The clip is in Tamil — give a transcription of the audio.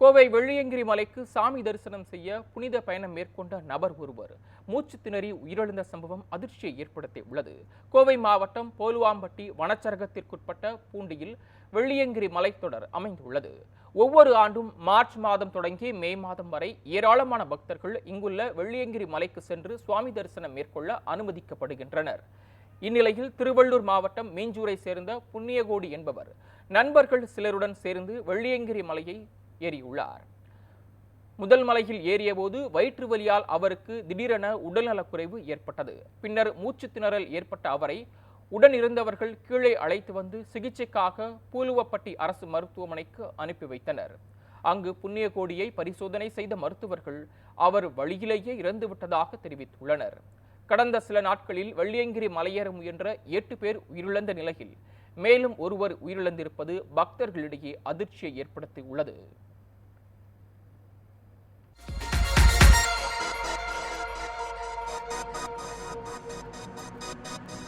கோவை வெள்ளியங்கிரி மலைக்கு சாமி தரிசனம் செய்ய புனித பயணம் மேற்கொண்ட நபர் ஒருவர். மூச்சு திணறி உயிரிழந்த சம்பவம் அதிர்ச்சியை ஏற்படுத்தி உள்ளது. கோவை மாவட்டம் போலுவாம்பட்டி வனச்சரகத்திற்குட்பட்ட பூண்டியில் வெள்ளியங்கிரி மலைத்தொடர் அமைந்துள்ளது. ஒவ்வொரு ஆண்டும் மார்ச் மாதம் தொடங்கி மே மாதம் வரை ஏராளமான பக்தர்கள் இங்குள்ள வெள்ளியங்கிரி மலைக்கு சென்று சுவாமி தரிசனம் மேற்கொள்ள அனுமதிக்கப்படுகின்றனர். இந்நிலையில் திருவள்ளூர் மாவட்டம் மீஞ்சூரை சேர்ந்த புண்ணியகோடி என்பவர் நண்பர்கள் சிலருடன் சேர்ந்து வெள்ளியங்கிரி மலையை ஏறியுள்ளார். முதல் மலையில் ஏறியபோது வயிற்று வலியால் அவருக்கு திடீரென உடல்நலக்குறைவு ஏற்பட்டது. பின்னர் மூச்சு திணறல் ஏற்பட்ட அவரை உடன் இருந்தவர்கள் கீழே அழைத்து வந்து சிகிச்சைக்காக பூலுவப்பட்டி அரசு மருத்துவமனைக்கு அனுப்பி வைத்தனர். அங்கு புண்ணியகோடியை பரிசோதனை செய்த மருத்துவர்கள் அவர் வழியிலேயே இறந்துவிட்டதாக தெரிவித்துள்ளனர். கடந்த சில நாட்களில் வெள்ளியங்கிரி மலையேற முயன்ற எட்டு பேர் உயிரிழந்த நிலையில் மேலும் ஒருவர் உயிரிழந்திருப்பது பக்தர்களிடையே அதிர்ச்சியை ஏற்படுத்தியுள்ளது. you